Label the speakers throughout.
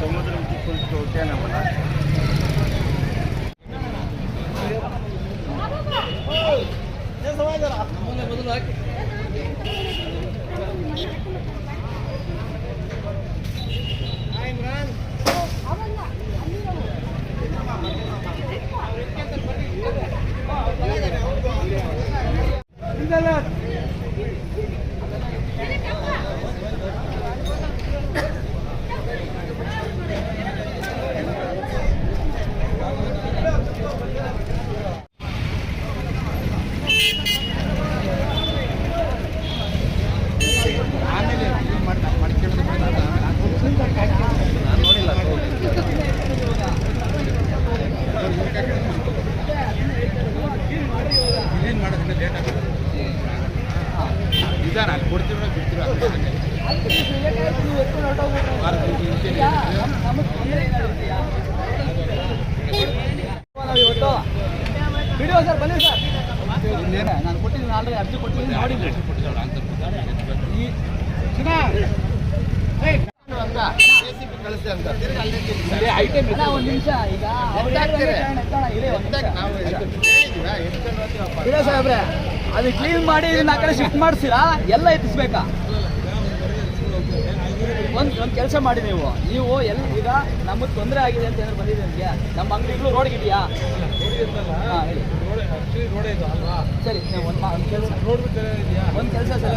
Speaker 1: సముద్రం
Speaker 2: తీసుకొచ్చి వచ్చానమ్మా Thank you.
Speaker 3: ಇವತ್ತು ವಿಡಿಯೋ ಸರ್ ಬನ್ನಿ ಸರ್ ನಾನು ಕೊಟ್ಟಿದ್ದೀನಿ ಆಲ್ರೆಡಿ ಅರ್ಜಿ ಕೊಟ್ಟಿದ್ದೀನಿ ನೋಡಿ ಅಣ್ಣ, ಒಂದ್ ನಿಮಿಷ ಈಗ ಅದು ಕ್ಲೀನ್ ಮಾಡಿ ಇದನ್ನ ಆ ಕಡೆ ಶಿಫ್ಟ್ ಮಾಡಿಸ್ತೀರಾ ಎಲ್ಲ ಎತ್ತಿಸ್ಬೇಕಾ ಒಂದ್ ಒಂದು ಕೆಲಸ ಮಾಡಿ ನೀವು. ನೀವು ಎಲ್ಲಿ ಈಗ ನಮಗೆ ತೊಂದರೆ ಆಗಿದೆ ಅಂತ ಏನಾದ್ರು ಬಂದಿದೆ ನಿಮಗೆ? ನಮ್ಮ ಅಂಗಡಿಗಳು ರೋಡ್ಗಿದೆಯಾ? ಹಾಂ ಹೇಳಿ. ಸರಿ ಒಂದು ಕೆಲಸ. ಒಂದು ಕೆಲಸ ಸರ್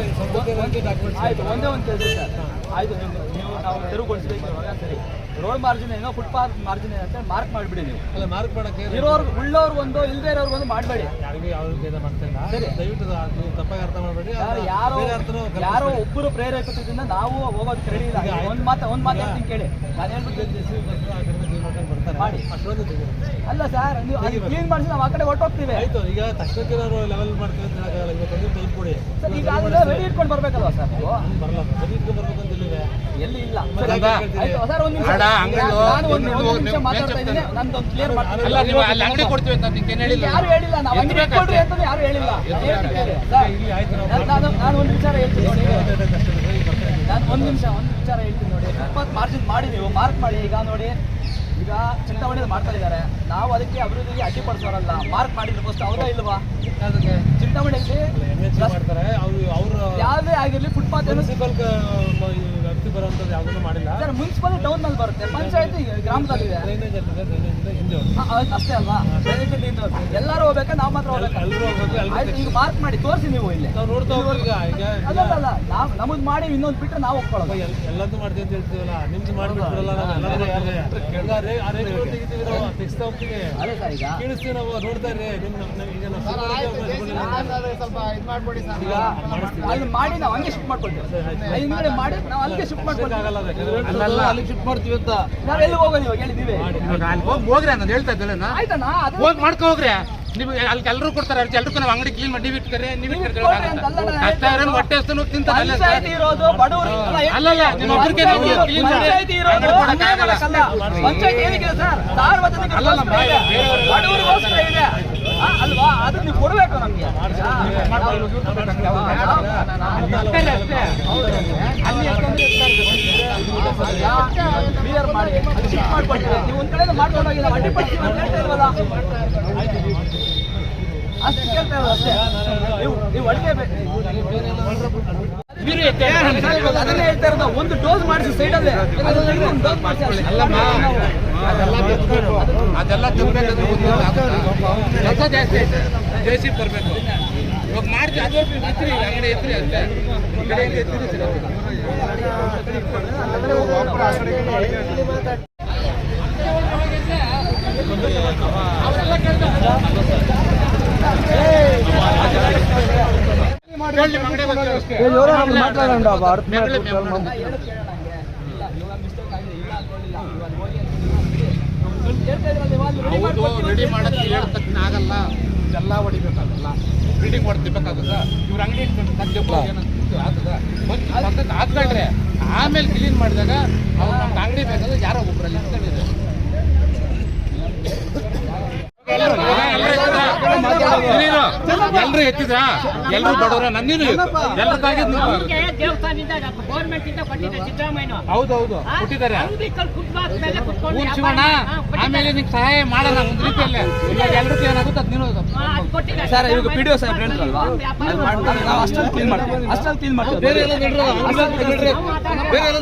Speaker 3: ಆಯ್ತು ಒಂದೇ ಒಂದು ಕೆಲಸ ಸರ್. ಆಯ್ತು ನೀವು ನೀವು ನಾವು ತೆರವುಗೊಳಿಸ್ಬೇಕು ಇವಾಗ ಸರಿ. ರೋಡ್ ಮಾರ್ಜಿನ್ ಏನೋ ಫುಟ್ಪಾತ್ ಮಾರ್ಜಿನ್ ಅಂತ ಮಾರ್ಕ್ ಮಾಡಿಬಿಡಿ ನೀವು.
Speaker 4: ಅಲ್ಲ ಮಾರ್ಕ್ ಮಾಡಕ್ಕೆ
Speaker 3: ಇರೋರು ಉಳ್ಳೋರು ಒಂದು ಇಲ್ಲದೆ ಇರೋರ್ಗೆ ಒಂದು ಮಾಡಬೇಡಿ.
Speaker 4: ಯಾರಿಗೂ ಯಾವ ಭೇದ ಮಾಡ್ತಾ
Speaker 3: ಸರಿ.
Speaker 4: ದಯವಿಟ್ಟು ಅದು ನೀವು ತಪ್ಪಾಗಿ ಅರ್ಥ ಮಾಡಬೇಡಿ.
Speaker 3: ಯಾರು ಯಾರೋ ಒಬ್ಬರು ಪ್ರೇರೇಪಿಸೋದ್ರಿಂದ ನಾವು ಹೋಗೋದು ರೆಡಿ ಇಲ್ಲ. ಒಂದು ಮಾತು ಒಂದು ಮಾತು ಹೇಳ್ತೀನಿ ಕೇಳಿ. ನಾನು ಹೇಳ್ಬಿಟ್ಟು ಮಾಡಿ. ಅಲ್ಲ ಸರ್ ನೀವು ಕ್ಲೀನ್ ಮಾಡಿಸಿ ನಾವು ಆ ಕಡೆ ಹೊರಟೋಗ್ತೀವಿ.
Speaker 4: ಆಯ್ತು ಈಗ ತಕ್ಷಣಕ್ಕೆ ನಾವು ಲೆವೆಲ್ ಮಾಡ್ತೀವಿ ಅಂತ ಹೇಳಕ್ಕಾಗಲ್ಲ. ಕೊಡಿ.
Speaker 3: ಸರ್ ಈಗ ರೆಡಿ ಇಟ್ಕೊಂಡು ಬರ್ಬೇಕಲ್ವಾ ಸರ್ ನೀವು?
Speaker 4: ಬರಲ್ಲ. ರೆಡಿ ಇಟ್ಕೊಂಡು ಬರ್ಬೇಕು ಅಂತ ಇಲ್ಲಿದೆ
Speaker 3: ಎಲ್ಲಿ ಇಲ್ಲ. ಸರ್, ಆಯ್ತು ಸರ್ ಒಂದು ನಿಮಿಷ. ನಾನು ಒಂದು ನಿಮಿಷ ಮಾತಾಡ್ತಾ ಇದ್ದೀನಿ. ನಂದೊಂದು ಕ್ಲಿಯರ್ ಮಾಡ್ತೀನಿ.
Speaker 2: ಅಲ್ಲ ನೀವು ಅಲ್ಲಿ ಅಂಗಡಿ ಕೊಡ್ತೀವಿ ಅಂತ ನಿಮ್ಗೆ ಹೇಳಿಲ್ಲ
Speaker 3: ಯಾರು ಹೇಳಿಲ್ಲ? ನಾವು ಅಂಗಡಿ ಇಟ್ಕೊಳ್ರಿ ಅಂತ ಯಾರು ಹೇಳಿಲ್ಲ. ನಾನು- ಒಂದು ವಿಚಾರ ಹೇಳ್ತೀನಿ. ನಾನು ಒಂದು ನಿಮಿಷ ಒಂದು ವಿಚಾರ ಹೇಳ್ತೀನಿ ನೋಡಿ. ಇಪ್ಪತ್ತು ಮಾರ್ಜಿನ್ ಮಾಡಿ ನೀವು ಮಾರ್ಕ್ ಮಾಡಿ ಈಗ ನೋಡಿ. ಈಗ ಚಿಂತಾಮಣಿ ಮಾಡ್ತಾ ಇದ್ದಾರೆ. ನಾವು ಅದಕ್ಕೆ ಅಭಿವೃದ್ಧಿಗೆ ಅಡ್ಡಿಪಡಿಸೋರಲ್ಲ ಮಾರ್ಕ್ ಮಾಡಿದ್ರೆ ಫಸ್ಟ್ ಹೌದಾ ಇಲ್ವಾ?
Speaker 4: ಅದಕ್ಕೆ
Speaker 3: ಚಿಂತಾಮಣಿಯಲ್ಲಿ
Speaker 4: ಮಾಡ್ತಾರೆ. ಅವರು ಅವರು
Speaker 3: ಯಾವುದೇ ಆಗಿರಲಿ ಫುಟ್ಪಾತ್
Speaker 4: ಮುನ್ಸಿಪಲ್ ಬರುವಂಥದ್ದು ಯಾವುದನ್ನು ಮಾಡಿಲ್ಲ.
Speaker 3: ಸರ್ ಮುನ್ಸಿಪಲ್ ಟೌನ್ನಲ್ಲಿ ಬರುತ್ತೆ. ಪಂಚಾಯತಿ ಗ್ರಾಮದಲ್ಲಿದೆ
Speaker 4: ಡ್ರೈನೇಜ್ ಅಲ್ಲಿದೆ ಇಂದ ಹಿಂದೆ ಹೋಗಿ
Speaker 3: ಅಷ್ಟೇ ಅಲ್ವಾ? ಎಲ್ಲರೂ ಹೋಗ್ಬೇಕಾ? ನಾವು ಮಾತ್ರ ಹೋಗ್ಬೇಕು?
Speaker 4: ಎಲ್ಲರೂ ಹೋಗ್ಬೇಕು ಎಲ್ಲರೂ
Speaker 3: ಆಯ್ತು ಈಗ ಮಾರ್ಕ್ ಮಾಡಿ ತೋರಿಸಿ ನೀವು ಇಲ್ಲಿ.
Speaker 4: ನಾವು ನೋಡ್ತಾ ಹೋಗ್ತೀವಿ ಈಗ ಈಗ
Speaker 3: ಅಲ್ಲ ಅಲ್ಲ ನಾವು ನಮಗ್ ಮಾಡಿ ಇನ್ನೊಂದು ಬಿಟ್ಟರೆ ನಾವು ಒಪ್ಕೊಳ್ಳೋದು.
Speaker 4: ಎಲ್- ಎಲ್ಲದೂ ಮಾಡ್ತೀವಿ ಅಂತ ಹೇಳ್ತೀವಲ್ಲ? ನಿಮ್ದು ಮಾಡ್ಬಿಟ್ರಲ್ಲ ನಾವು ಎಲ್ಲರೂ ಮಾಡ್ತೀವಿ. ಈಗ ರೇ- ಆ ರೇಟ್ ತೆಗಿತೀವಿ ನಾವು ತೆಗಿಸ್ತಾ ಹೋಗ್ತೀವಿ.
Speaker 3: ಅದೇ ಸರ್ ಈಗ.
Speaker 4: ಕೇಳಿಸ್ತೀವಿ ನಾವು ನೋಡ್ತಾ ಇರ್ರಿ ನಿಮ್ ನಮ್- ನಮ್- ಈಗ ನಾವು
Speaker 3: ಈಗ ಅಲ್ಲಿ ಮಾಡಿ ನಾವು ಹಂಗೆ ಶಿಫ್ಟ್ ಮಾಡ್ಕೊಳ್ತೀವಿ. ಹಿಂದ್ಗಡೆ ಮಾಡಿ ನಾವು ಅಲ್ಲಿಗೆ ಶಿಫ್ಟ್ ಶಿಫ್ಟ್ ಮಾಡ್ತೀವಿ ಅಂತ. ನಾವು ಎಲ್ಲಿ ಹೋಗೋದು ಇವಾಗ?
Speaker 2: ಹೇಳಿದೀವಿ ಹೋಗ್ರಿ ನಾನು ಹೇಳ್ತಾ ಇದ್ದಲ್ಲ
Speaker 3: ಆಯ್ತಣ್ಣ
Speaker 2: ಹೋಗಿ ಮಾಡ್ಕೊ ಹೋಗ್ರಿ. ನೀವು ಅಲ್ಲಿ ಎಲ್ಲರೂ ಕೊಡ್ತಾರೆ ಅಲ್ಲಿ ಎಲ್ರಿಗೂ ನಾವು ಅಂಗಡಿ ಕ್ಲೀನ್ ಮಾಡಿ ನೀವು ಇಟ್ಕರೆ ನೀವು ಕಷ್ಟ ಇರೋನು ಹೊಟ್ಟೆ ಹಸ್ತು ತಿಂತಾರೆ ಅಲ್ಲೇ ನಿಮ್ಮ ನೀವು ಮಾಡಿ
Speaker 3: ಪಂಚಾಯತಿ ಸರ್? ಸಾರ್ವಜನಿಕ ಬಡವರಿಗೋಸ್ಕರ ಇದೆ. ಅಲ್ವಾ? ಅದು ನೀವು ಕೊಡಬೇಕು ನಮ್ಗೆ? ಕ್ಲಿಯರ್ ಮಾಡಿ. ಶಿಫ್ಟ್ ಮಾಡ್ಕೊಳ್ತೀವಿ ನೀವು ಒಂದ್ ಕಡೆ ಮಾಡ್ಕೊಂಡು ಹೋಗಿಲ್ಲ ಅಂತ ಹೇಳ್ತಾ ಇಲ್ವಲ್ಲ? ಅಷ್ಟೇ ಕೇಳ್ತಾ ಇರೋದು ಅಷ್ಟೇ? ನೀವು ನೀವು ಅಡಿಗೆ
Speaker 2: ಎತ್ತೆ.
Speaker 3: ಅದನ್ನೇ ಹೇಳ್ತಾ ಒಂದು ಡೋಸ್ ಮಾಡಿಸಿ ಸೈಡಲ್ಲೇ ಒಂದು ಡೋಸ್
Speaker 2: ಅದೆಲ್ಲ ತೆಗ್ದ್ಬಿಡು. ಅದೆಲ್ಲ ತುಂಬಬೇಕಾದ್ರೆ ಕೆಲಸ ಜಾಸ್ತಿ ಐತೆ ಜೆ ಸಿ ಇವಾಗ ಮಾಡ್ತೀವಿ ಅದೇ ಇತ್ರಿ ಅಂಗಡಿ ಇತ್ರಿ ಅಷ್ಟೇ ಈ ಎತ್ತಿರಿ ಸರಿ ಅವರೆಲ್ಲ ಅಂಗಡಿ ಹೌದು ರೆಡಿ ಮಾಡಕ್ಕೆ ಹೇಳಿದ ತಕ್ಷಣ ಆಗಲ್ಲ. ಇದೆಲ್ಲ ಹೊಡಿಬೇಕಾಗಲ್ಲ. ಬಿಲ್ಡಿಂಗ್ ಹೊಡ್ತಿರ್ಬೇಕಾಗಲ್ಲ ಇವ್ರ ಅಂಗಡಿ ಆಗ್ತದ? ಪಕ್ಕಕ್ಕೆ ಹಾಕ್ಕೊಳ್ರಿ ಆಮೇಲೆ ಕ್ಲೀನ್ ಮಾಡಿದಾಗ ಅವ್ರು ನಮ್ಗೆ ಅಂಗಡಿ ಬೇಕಾದ್ರೆ ಯಾರೋ ಎಲ್ಲರೂ ಇದ್ದಾರೆ. ಎಲ್ಲರೂ ಇದ್ದಾರೆ. ನೀನು ಎಲ್ರು ಎತ್ತಿದ್ರ? ಎಲ್ರು ಬಡವರ? ನನ್ನೀನು ಎಲ್ಲರಿಗಾಗಿ ಹೌದೌದು ಕೊಟ್ಟಿದ್ದಾರೆ. ಊರ್ ಶಿವಣ್ಣ ಆಮೇಲೆ ನಿಮ್ಗೆ ಸಹಾಯ ಮಾಡೋಣ ಒಂದು ರೀತಿಯಲ್ಲೇ. ಇಲ್ಲ ಎಲ್ರಿಗೂ ಏನಾಗುತ್ತೆ ಅದು ನೀನು
Speaker 3: ಸರ್ ಇವಾಗ ಪಿ ಡಿ ಒ ಹೇಳಿದ್ರಲ್ವಾ ನಾವು ಅಷ್ಟೊಂದು ಕ್ಲೀನ್ ಮಾಡ್ತೀವಿ. ಅಷ್ಟಲ್ಲಿ ಕ್ಲೀನ್ ಮಾಡ್ತೀವಿ.
Speaker 2: ಬೇರೆ ಎಲ್ಲ ಬೇರೆ ಎಲ್ಲ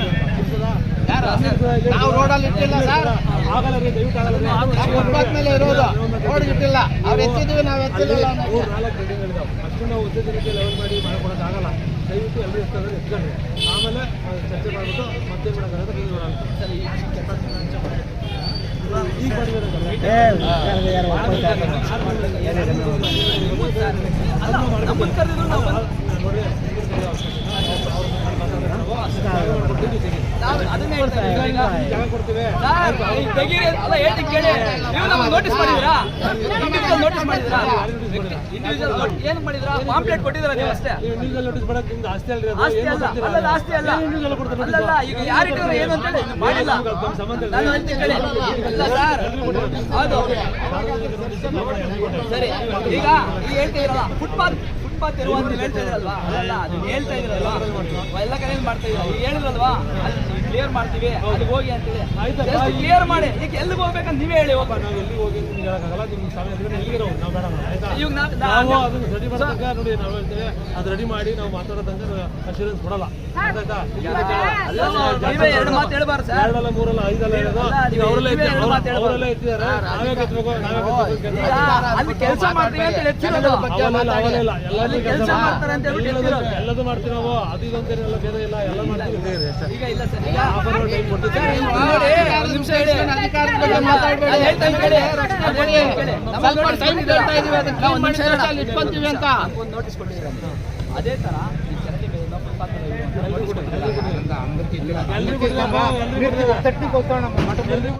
Speaker 1: ನಾವು ರೋಡಲ್ಲಿ ಇಟ್ಟಿಲ್ಲ ಸರ್ ನಾವು ಫುಟ್ಪಾತ್ ಮೇಲೆ ಇರೋದು ರೋಡ್ ಇಟ್ಟಿಲ್ಲ ಅವ್ರು ಎತ್ತಿದ್ವಿ ನಾವು ಎತ್ತಿಲ್ಲ
Speaker 4: ಅಷ್ಟು ನಾವು ಉದ್ದ ದಿನಕ್ಕೆ ಲೆವೆಲ್ ಮಾಡಿ ಮಾಡ್ಕೊಡೋಕ್ಕಾಗಲ್ಲ ದಯವಿಟ್ಟು ಎಲ್ಲರೂ ಎಷ್ಟಾದ್ರೆ ಎತ್ಕೊಂಡ್ರಿ ಆಮೇಲೆ ಚರ್ಚೆ ಮಾಡಿಬಿಟ್ಟು ಮತ್ತೆ ಮಾಡೋಕ್ಕಾಗತ್ತೆ ನೀವು
Speaker 3: ಇದ್ದೀವಿ ಈಗ.
Speaker 4: ಜಾಗ
Speaker 3: ನೋಟಿಸ್ ಮಾಡಿದ್ರಾ ಇಂಡಿವಿಜುವಲ್ ನೋಟಿಸ್ ಮಾಡಿದ್ರಾ ಇಂಡಿವಿಜುವಲ್ ಏನು ಮಾಡಿದ್ರಾ ಪಾಂಪ್ಲೆಟ್ ಕೊಟ್ಟಿದ್ದೀರಾ ನೀವು ಅಷ್ಟೇ?
Speaker 4: ಆಸ್ತಿ
Speaker 3: ಅಲ್ಲ ಅಲ್ಲ.
Speaker 4: ಏನು
Speaker 3: ಈಗ ಅಂತ ಹೇಳಿ ಮಾಡಿಲ್ಲ. ನಾನು ಹೇಳ್ತೀನಿ ಕೇಳಿ. ಇಲ್ಲ ಸರ್ ಹೌದು. ಸರಿ. ಈಗ ಫುಟ್ಪಾತ್ ಇರುವ ಅಂತ ಹೇಳ್ತಾ ಇದ್ರಲ್ವಾ? ಅಲ್ಲ ಅದು ಹೇಳ್ತಾ ಇದ್ರಲ್ವಾ? ಎಲ್ಲ ಕಡೆ ಮಾಡ್ತಾ ಇದ್ರು. ಹೇಳಿದ್ರಲ್ವಾ? ಅಲ್ಲಿ ಕ್ಲಿಯರ್ ಮಾಡ್ತೀವಿ. ಅಲ್ಲಿ ಹೋಗಿ ಅಂತೇಳಿ ಕ್ಲಿಯರ್ ಮಾಡಿ. ಈಗ ಎಲ್ಲಿಗೆ ಹೋಗ್ಬೇಕಂತ ನೀವೇ ಹೇಳಿ ಹೋಗ್ಬ
Speaker 4: ನಾವು ಎಲ್ಲಿ ಹೋಗಿ ನಿಮ್ಗೆ ಹೇಳಕ್ಕಾಗಲ್ಲ ನಿಮ್ಗೆ ಸಮಯ ಇದ್ರೆ ಎಲ್ಲಿಗೆ ನಾವು ನಾವು ಬೇಡ ನಾವು, ಆಯ್ತಾ
Speaker 3: ಇವಾಗ
Speaker 4: ನಾವು
Speaker 3: ನಾ-
Speaker 4: ಅದನ್ನ ರೆಡಿ ಮಾಡೋ ತನಕ ನೋಡಿ ನಾವು ಹೇಳ್ತೇವೆ ಅದು ರೆಡಿ ಮಾಡಿ ನಾವು ಮಾತಾಡೋ ತನಕ ಅಶ್ಯೂರೆನ್ಸ್ ಕೊಡಲ್ಲ.
Speaker 3: ಎರಡು ಮಾತು ಹೇಳ್ಬಾರ್ದು ಸರ್.
Speaker 4: ಎರಡಲ್ಲ ಮೂರಲ್ಲ ಐದಲ್ಲ ಹೇಳೋದು? ಈಗ ಅವರೆಲ್ಲ
Speaker 3: ನೀವೇ.
Speaker 4: ಅವರೆಲ್ಲ ನಾವೇ
Speaker 3: ಅಲ್ಲಿ ಕೆಲಸ ಮಾಡ್ತೀವಿ ಅಂತ ಎತ್ತಿರೋದು.
Speaker 4: ಎಲ್ಲದೂ ಕೆಲಸ
Speaker 3: ಮಾಡ್ತಾರೆ ಅಂತ
Speaker 4: ಎಲ್ಲದೂ ಮಾಡ್ತೀವಿ ನಾವು. ಅದು ಇದು ಅಂತ ಭೇದ ಇಲ್ಲ ಎಲ್ಲ ಇದೇ ಇದೆ ಅಷ್ಟೇ
Speaker 3: ಈಗ ಇಲ್ಲ ಸರ್ ಈಗ
Speaker 4: ಟೈಮ್ ಕೊಡ್ತೀವಿ
Speaker 3: ನೋಡಿ ನಿಮಿಷ ಹೇಳಿ
Speaker 1: ಅಧಿಕಾರದ ಬಗ್ಗೆ ಮಾತಾಡಬೇಡಿ
Speaker 3: ಹೇಳ್ತಾ. ನಾನು ಹೇಳ್ತಾ
Speaker 1: ಇದೀವಿ,
Speaker 3: ನಾವು ಒಂದು ನಿಮಿಷ
Speaker 1: ಅಂತ.
Speaker 3: ಒಂದು ನೋಟಿಸ್ ಕೊಟ್ಟಿದ್ದೀರಾ ಅದೇ ತರ ಈ ಚರಂಡಿ ಮೇಲೆ ಇನ್ನೊಬ್ಬ ಫುಟ್ಪಾತ್ ಮೇಲೆ ಇರುವಂತ notice ಕೊಟ್ಟಿದ್ದೀರಾ?
Speaker 4: ಎಲ್ರಿಗೂ ಕೊಡ್ತೀವಮ್ಮ, ಎಲ್ರಿಗೂ ಕೊಡ್ತೀವಿ. ಎಲ್ರಿಗೂ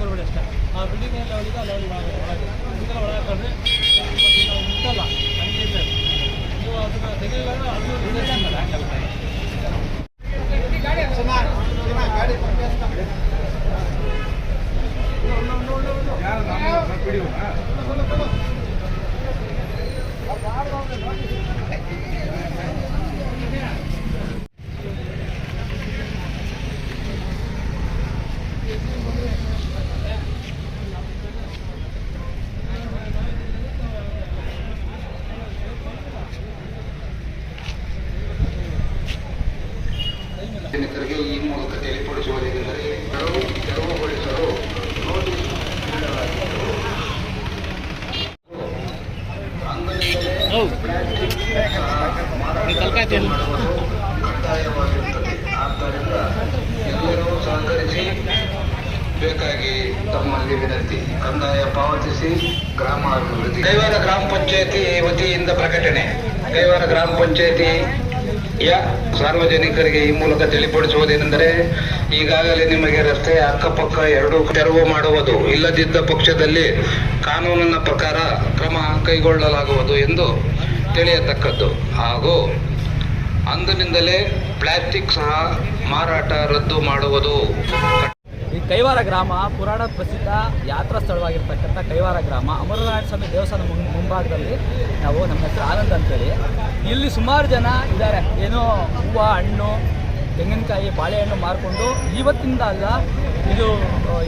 Speaker 4: ಬರಬೇಡಿ ಅಷ್ಟೇ ಆ ಬಿಲ್ಡಿಂಗ್ ಎಲ್ಲ ಅವಳಿಗೆ ಅಲ್ಲಿ ಅವಳಿಗೆ ಒಳಗೆ ಇದೆಲ್ಲ ಒಳಗೆ ಹಾಕೊಂಡ್ರೆ ನಾವು ಮುಟ್ಟಲ್ಲ ಹಂಗೆ ಇದೆ ನೀವು ಅದನ್ನ ತೆಗಿಲಿಲ್ಲ ಅಂದ್ರೆ ಅದು
Speaker 5: ಸಾರ್ವಜನಿಕರಿಗೆ ಈ ಮೂಲಕ ತಿಳಿಪಡಿಸುವುದೇನೆಂದರೆ ತೆರವು ತೆರವುಗೊಳಿಸಲು ನೋಟಿಸ್ ನೀಡಲಾಗಿದ್ದು ಅಂಗಡಿಗಳೇ ಮಾಡುವುದು ಕಡ್ಡಾಯವಾಗಿರುತ್ತದೆ ಆದ್ದರಿಂದ ಎಲ್ಲರೂ ಸಹಕರಿಸಿ ಬೇಕಾಗಿ ತಮ್ಮಲ್ಲಿ ವಿನಂತಿ. ಕಂದಾಯ ಪಾವತಿಸಿ ಗ್ರಾಮ ಅಭಿವೃದ್ಧಿ. ಗ್ರಾಮ ಪಂಚಾಯತಿ ವತಿಯಿಂದ ಪ್ರಕಟಣೆ. ಕೈವಾರ ಗ್ರಾಮ ಪಂಚಾಯತಿ ಯ ಸಾರ್ವಜನಿಕರಿಗೆ ಈ ಮೂಲಕ ತಿಳಿಪಡಿಸುವುದೇನೆಂದರೆ, ಈಗಾಗಲೇ ನಿಮಗೆ ರಸ್ತೆ ಅಕ್ಕಪಕ್ಕ ಎರಡು ತೆರವು ಮಾಡುವುದು, ಇಲ್ಲದಿದ್ದ ಪಕ್ಷದಲ್ಲಿ ಕಾನೂನಿನ ಪ್ರಕಾರ ಕ್ರಮ ಕೈಗೊಳ್ಳಲಾಗುವುದು ಎಂದು ತಿಳಿಯತಕ್ಕದ್ದು. ಹಾಗೂ ಅಂದಿನಿಂದಲೇ ಪ್ಲಾಸ್ಟಿಕ್ ಸಹ ಮಾರಾಟ ರದ್ದು ಮಾಡುವುದು
Speaker 3: ಕೈವಾರ ಗ್ರಾಮ ಪುರಾಣ ಪ್ರಸಿದ್ಧ ಯಾತ್ರಾ ಸ್ಥಳವಾಗಿರ್ತಕ್ಕಂಥ ಕೈವಾರ ಗ್ರಾಮ ಅಮರನಾರಾಯಣ ಸ್ವಾಮಿ ದೇವಸ್ಥಾನ ಮುಂಭಾಗದಲ್ಲಿ ನಾವು ನಮ್ಮ ಹೆಸರು ಆನಂದ್ ಅಂತೇಳಿ. ಇಲ್ಲಿ ಸುಮಾರು ಜನ ಇದ್ದಾರೆ. ಏನೋ ಹೂವು ಹಣ್ಣು ತೆಂಗಿನಕಾಯಿ ಬಾಳೆಹಣ್ಣು ಮಾರ್ಕೊಂಡು ಇವತ್ತಿಂದ ಅಲ್ಲ ಇದು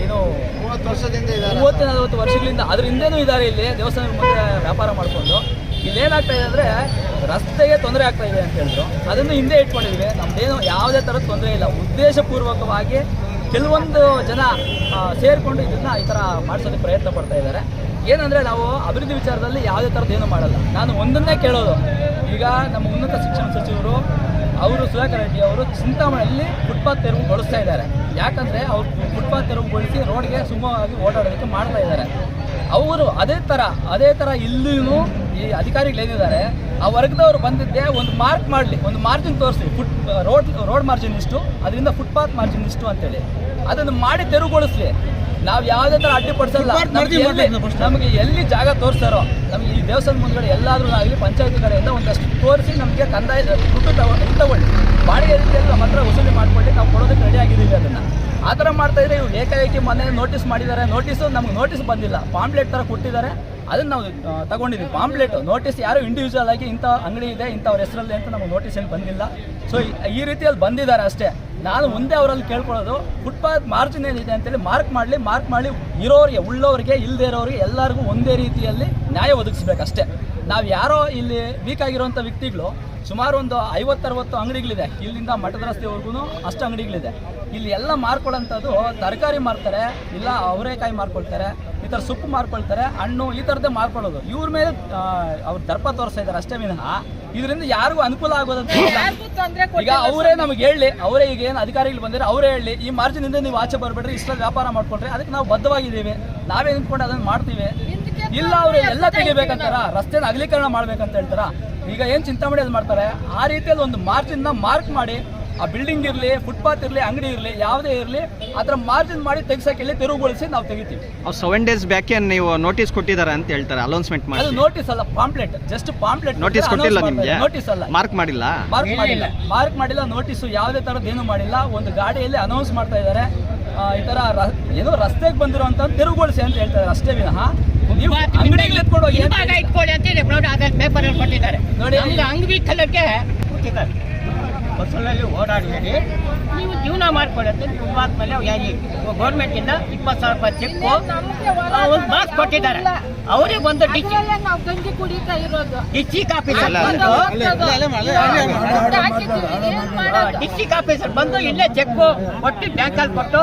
Speaker 3: ಏನು
Speaker 1: ಮೂವತ್ತು ವರ್ಷದಿಂದ
Speaker 3: ಮೂವತ್ತು ನಲವತ್ತು ವರ್ಷಗಳಿಂದ ಅದ್ರ ಹಿಂದೆನೂ ಇದ್ದಾರೆ ಇಲ್ಲಿ. ದೇವಸ್ಥಾನ ಮುಂದೆ ವ್ಯಾಪಾರ ಮಾಡಿಕೊಂಡು. ಇಲ್ಲೇನಾಗ್ತಾ ಇದೆ ಅಂದರೆ ರಸ್ತೆಗೆ ತೊಂದರೆ ಆಗ್ತಾ ಇದೆ ಅಂತ ಹೇಳಿದ್ರು. ಅದನ್ನು ಹಿಂದೆ ಇಟ್ಕೊಂಡಿದ್ವಿ ನಮ್ದೇನು ಯಾವುದೇ ಥರದ ತೊಂದರೆ ಇಲ್ಲ. ಉದ್ದೇಶಪೂರ್ವಕವಾಗಿ ಕೆಲವೊಂದು ಜನ ಸೇರಿಕೊಂಡು ಇದನ್ನ ಈ ಥರ ಮಾಡಿಸೋದಕ್ಕೆ ಪ್ರಯತ್ನ ಪಡ್ತಾ ಇದ್ದಾರೆ. ಏನಂದರೆ ನಾವು ಅಭಿವೃದ್ಧಿ ವಿಚಾರದಲ್ಲಿ ಯಾವುದೇ ಥರದ್ದು ಏನೂ ಮಾಡಲ್ಲ. ನಾನು ಒಂದನ್ನೇ ಕೇಳೋದು. ಈಗ ನಮ್ಮ ಉನ್ನತ ಶಿಕ್ಷಣ ಸಚಿವರು, ಅವರು ಸುಧಾಕರ್ ರೆಡ್ಡಿ ಅವರು ಚಿಂತಾಮಣಿಯಲ್ಲಿ ಫುಟ್ಪಾತ್ ತೆರವುಗೊಳಿಸ್ತಾ ಇದ್ದಾರೆ. ಯಾಕಂದರೆ ಅವರು ಫುಟ್ಪಾತ್ ತೆರವುಗೊಳಿಸಿ ರೋಡ್ಗೆ ಸುಗಮವಾಗಿ ಓಡಾಡೋದಕ್ಕೆ ಮಾಡ್ತಾ ಇದ್ದಾರೆ. ಅವರು ಅದೇ ಥರ ಅದೇ ಥರ ಇಲ್ಲೂ ಈ ಅಧಿಕಾರಿಗಳು ಏನಿದ್ದಾರೆ ಆ ವರ್ಗದವರು ಬಂದಿದ್ದೆ ಒಂದು ಮಾರ್ಕ್ ಮಾಡಲಿ ಒಂದು ಮಾರ್ಜಿನ್ ತೋರಿಸಿ ಫುಟ್ ರೋಡ್ ರೋಡ್ ಮಾರ್ಜಿನ್ ಇಷ್ಟು ಅದರಿಂದ ಫುಟ್ಪಾತ್ ಮಾರ್ಜಿನ್ ಇಷ್ಟು ಅಂತೇಳಿ. ಅದನ್ನು ಮಾಡಿ ತೆರವುಗೊಳಿಸ್ಲಿ. ನಾವು ಯಾವುದೇ ಥರ ಅಡ್ಡಿಪಡಿಸಲ್ಲ ನಮ್ಗೆ ನಮಗೆ ಎಲ್ಲಿ ಜಾಗ ತೋರಿಸ್ತಾರೋ ನಮಗೆ ಈ ದೇವಸ್ಥಾನ ಮುಂದ್ಗಡೆ ಎಲ್ಲಾದರೂ ಆಗಲಿ ಪಂಚಾಯತ್ ಕಡೆಯಿಂದ ಒಂದಷ್ಟು ತೋರಿಸಿ ನಮಗೆ ಕಂದಾಯ ದುಡ್ಡು ತಗೊಂಡು ತಗೊಳ್ಳಿ. ಬಾಡಿಗೆ ರೀತಿಯಲ್ಲಿ ನಮ್ಮ ಹತ್ರ ವಸೂಲಿ ಮಾಡ್ಕೊಳ್ಳಿ ನಾವು ಕೊಡೋದಕ್ಕೆ ರೆಡಿ ಆಗಿದ್ದೀವಿ ಅದನ್ನು ಆ ಥರ ಮಾಡ್ತಾ ಇದ್ರೆ ಇವ್ರು ಏಕಾಏಕಿ ಮೊನ್ನೆ ನೋಟಿಸ್ ಮಾಡಿದ್ದಾರೆ. ನೋಟಿಸು ನಮ್ಗೆ ನೋಟಿಸ್ ಬಂದಿಲ್ಲ. ಪಾಂಪ್ಲೆಟ್ ಥರ ಕೊಟ್ಟಿದ್ದಾರೆ. ಅದನ್ನು ನಾವು ತಗೊಂಡಿದ್ದೀವಿ ಪಾಂಪ್ಲೆಟ್ ನೋಟಿಸ್ ಯಾರು ಇಂಡಿವಿಜುವಲ್ ಆಗಿ ಇಂಥ ಅಂಗಡಿ ಇದೆ, ಇಂಥವ್ರ ಹೆಸರಲ್ಲಿ ಅಂತ ನಮಗೆ ನೋಟಿಸ್ ಏನು ಬಂದಿಲ್ಲ. ಸೊ ಈ ರೀತಿಯಲ್ಲಿ ಬಂದಿದ್ದಾರೆ ಅಷ್ಟೇ. ನಾನು ಮುಂದೆ ಅವರಲ್ಲಿ ಕೇಳ್ಕೊಳ್ಳೋದು ಫುಟ್ಪಾತ್ ಮಾರ್ಜಿನ್ ಏನಿದೆ ಅಂತೇಳಿ ಮಾರ್ಕ್ ಮಾಡಲಿ ಮಾರ್ಕ್ ಮಾಡಿ ಇರೋರಿಗೆ ಉಳ್ಳೋರಿಗೆ ಇಲ್ಲದೇ ಇರೋರಿಗೆ ಎಲ್ಲರಿಗೂ ಒಂದೇ ರೀತಿಯಲ್ಲಿ ನ್ಯಾಯ ಒದಗಿಸ್ಬೇಕಷ್ಟೇ. ನಾವು ಯಾರೋ ಇಲ್ಲಿ ವೀಕಾಗಿರುವಂಥ ವ್ಯಕ್ತಿಗಳು ಸುಮಾರು ಒಂದು ಐವತ್ತರವತ್ತು ಅಂಗಡಿಗಳಿದೆ. ಇಲ್ಲಿಂದ ಮಠದ ರಸ್ತೆವರೆಗೂ ಅಷ್ಟು ಅಂಗಡಿಗಳಿದೆ. ಇಲ್ಲಿ ಎಲ್ಲ ಮಾರ್ಕೊಳ್ಳೋಂಥದ್ದು ತರಕಾರಿ ಮಾರ್ತಾರೆ ಇಲ್ಲ ಅವರೇಕಾಯಿ ಮಾರ್ಕೊಳ್ತಾರೆ ಈ ಥರ ಸೊಪ್ಪು ಮಾರ್ಕೊಳ್ತಾರೆ ಹಣ್ಣು ಈ ಥರದ್ದೇ ಮಾರ್ಕೊಳ್ಳೋದು. ಇವ್ರ ಮೇಲೆ ಅವ್ರು ದರ್ಪ ತೋರಿಸ್ತಾ ಇದ್ದಾರೆ ಅಷ್ಟೇ ವಿನಃ. ಇದರಿಂದ ಯಾರಿಗೂ ಅನುಕೂಲ ಆಗೋದಂತ. ಈಗ ಅವರೇ ನಮ್ಗೆ ಹೇಳಿ ಅವರೇ ಈಗ ಏನು ಅಧಿಕಾರಿಗಳು ಬಂದಿರೋ ಅವರೇ ಹೇಳಿ ಈ ಮಾರ್ಜಿನಿಂದ ನೀವು ಆಚೆ ಬರಬೇಡ್ರಿ ಇಷ್ಟರಲ್ಲಿ ವ್ಯಾಪಾರ ಮಾಡ್ಕೊಂಡ್ರೆ ಅದಕ್ಕೆ ನಾವು ಬದ್ಧವಾಗಿದ್ದೀವಿ. ನಾವೇ ನಿಂತ್ಕೊಂಡು ಅದನ್ನ ಮಾಡ್ತೀವಿ. ಇಲ್ಲ ಅವರು ಎಲ್ಲ ತೆಗಿಬೇಕಂತಾರ ರಸ್ತೆನ ಅಗಲೀಕರಣ ಮಾಡ್ಬೇಕಂತ ಹೇಳ್ತಾರ. ಈಗ ಏನು ಅದ್ ಮಾಡ್ತಾರೆ? ಆ ರೀತಿಯಲ್ಲಿ ಒಂದು ಮಾರ್ಜಿನ್ನ ಮಾರ್ಕ್ ಮಾಡಿ ಆ ಬಿಲ್ಡಿಂಗ್ ಇರಲಿ ಫುಟ್ಪಾತ್ ಇರಲಿ ಅಂಗಡಿ ಇರಲಿ ಯಾವುದೇ ಇರಲಿ ಅದರ ಮಾರ್ಜಿನ್ ಮಾಡಿ ತೆಗ್ಸಕ್ಕೆ ತೆರವುಗೊಳಿಸಿ ನಾವು ತೆಗಿತೀವಿ.
Speaker 6: ಅವ್ರು ಸೆವೆನ್ ಡೇಸ್ ಬ್ಯಾಕ್ ಏನ್ ನೀವು ನೋಟಿಸ್ ಕೊಟ್ಟಿದ್ದಾರೆ ಅಂತ ಹೇಳ್ತಾರೆ ಅಲೌನ್ಸ್ಮೆಂಟ್
Speaker 3: ಅದು
Speaker 6: ಮಾಡಿ
Speaker 3: ನೋಟಿಸ್ ಅಲ್ಲ ಪಾಂಪ್ಲೆಟ್ ಜಸ್ಟ್ ಪಾಂಪ್ಲೆಟ್
Speaker 6: ನೋಟಿಸ್ ಕೊಟ್ಟಿಲ್ಲ ನಿಮ್ಗೆ?
Speaker 3: ನೋಟಿಸ್ ಅಲ್ಲ.
Speaker 6: ಮಾರ್ಕ್ ಮಾಡಿಲ್ಲ?
Speaker 3: ಮಾರ್ಕ್ ಮಾಡಿಲ್ಲ. ಮಾರ್ಕ್ ಮಾಡಿಲ್ಲ ನೋಟಿಸ್ ಯಾವುದೇ ಥರದ್ದು ಏನು ಮಾಡಿಲ್ಲ. ಒಂದು ಗಾಡಿಯಲ್ಲಿ ಅನೌನ್ಸ್ ಮಾಡ್ತಾ ಇದ್ದಾರೆ. ಆ, ಈ ತರ ರ- ಏನೋ ರಸ್ತೆಗೆ ಬಂದಿರುವಂತ ತೆರವುಗೊಳಿಸಿ ಅಂತ ಹೇಳ್ತಾರೆ ಅಷ್ಟೇ ವಿನಃ. ಅಂಗಡಿಗೆ ಎತ್ಕೊಂಡು ಹೋಗಿ
Speaker 7: ಹಿಂಭಾಗ ಇಟ್ಕೊಳ್ಳಿ ಅಂತ ಹೇಳಿ ನೋಡಿ ಅದ್ರ ಪೇಪರ್ ಅಲ್ಲಿ ಕೊಟ್ಟಿದ್ದಾರೆ
Speaker 3: ನೋಡಿ.
Speaker 7: ನಮ್ಗೆ ಅಂಗಡಿ ಕಲಕ್ಕೆ ಕೊಟ್ಟಿದ್ದಾರೆ ಬಸ್ಸಲ್ಲಿ ಓಡಾಡಬೇಡಿ ನೀವು ಜೀವನ ಮಾಡ್ಕೊಳ್ಳುತ್ತೆ ಅಂತ ಆದ್ಮೇಲೆ ಮೇಲೆ ಗೌರ್ಮೆಂಟ್ ಇಂದ ಇಪ್ಪತ್ತು ಸಾವಿರ ರೂಪಾಯಿ ಚೆಕ್ಕು ಒಂದು ಬಾಕ್ಸ್ ಕೊಟ್ಟಿದ್ದಾರೆ ಅವರೇ ಬಂದು ಡಿಚಿ
Speaker 8: ನಾವು ಗಂಜಿ ಕುಡಿತಾ ಇರೋದು
Speaker 7: ಡಿಸ್ಟಿಕ್ ಆಫೀಸರ್
Speaker 8: ಬಂದು?
Speaker 7: ಡಿಸ್ಟಿಕ್ ಆಫೀಸರ್ ಬಂದು ಇಲ್ಲೇ ಚೆಕ್ ಕೊಟ್ಟು ಬ್ಯಾಂಕಲ್ಲಿ ಕೊಟ್ಟು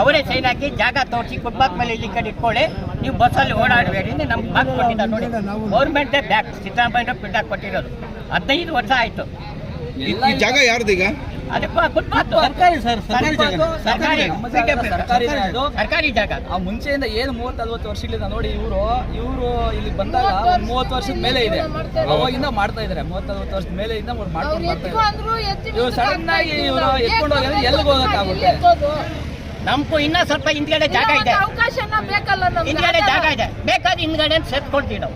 Speaker 7: ಅವರೇ ಸೈನ್ ಹಾಕಿ ಜಾಗ ತೋರಿಸಿ ಫುಟ್ಪಾತ್ ಮೇಲೆ ಇಲ್ಲಿ ಕಡೆ ಇಟ್ಕೊಳ್ಳಿ. ನೀವು ಬಸ್ಸಲ್ಲಿ ಓಡಾಡಬೇಡಿ ನಮ್ಗೆ ಬಾಕ್ ಕೊಟ್ಟಿದ್ದಾರೆ ನೋಡಿ. ಗೌರ್ಮೆಂಟೇ ಬ್ಯಾಕ್ ಸಿದ್ದರಾಮಯ್ಯ ಬ್ಯಾಗ್ ಕೊಟ್ಟಿರೋದು. ಹದಿನೈದು ವರ್ಷ ಆಯ್ತು.
Speaker 1: ಜಾಗ ಯಾರ್ದೀಗ
Speaker 3: ಸರ್ಕಾರಿ ಸರ್ ಸರ್ಕಾರಿ ಜಾಗ.
Speaker 7: ಸರ್ಕಾರಿ
Speaker 3: ಜಾಗ. ಸರ್ಕಾರಿ
Speaker 7: ಜಾಗ.
Speaker 3: ಆ ಮುಂಚೆಯಿಂದ ಏನು ಮೂವತ್ತು ನಲ್ವತ್ತು ವರ್ಷಗಳಿಂದ ನೋಡಿ ಇವರು. ಇವರು ಇಲ್ಲಿ ಬಂದಾಗ ಒಂದು ಮೂವತ್ತು ವರ್ಷದ ಮೇಲೆ ಇದೆ. ಅವಾಗಿಂದ ಮಾಡ್ತಾ ಇದ್ದಾರೆ. ಮೂವತ್ತು ನಲ್ವತ್ತು ವರ್ಷದ ಮೇಲೆ ಇಂದ ಅವ್ರು ಮಾಡ್ಕೊಂಡು ಬರ್ತಾ ಇದ್ದಾರೆ.
Speaker 8: ಅಂದ್ರು ಎತ್ತಿ
Speaker 3: ಇವ್ರು sudden ಆಗಿ ಇವ್ರು ಎತ್ಕೊಂಡು ಹೋಗಿ ಎಲ್ಲಿಗೆ ಹೋಗಕ್ಕಾಗುತ್ತೆ?
Speaker 7: ನಮ್ಗೂ ಇನ್ನೂ ಸ್ವಲ್ಪ ಹಿಂದ್ಗಡೆ ಜಾಗ ಇದೆ.
Speaker 8: ಅವಕಾಶ ಬೇಕಲ್ಲ
Speaker 7: ಹಿಂದ್ಗಡೆ ಜಾಗ ಇದೆ. ಬೇಕಾದ್ರೆ ಹಿಂದ್ಗಡೆ ಸೇರ್ಕೊಳ್ತೀವಿ ನಾವು.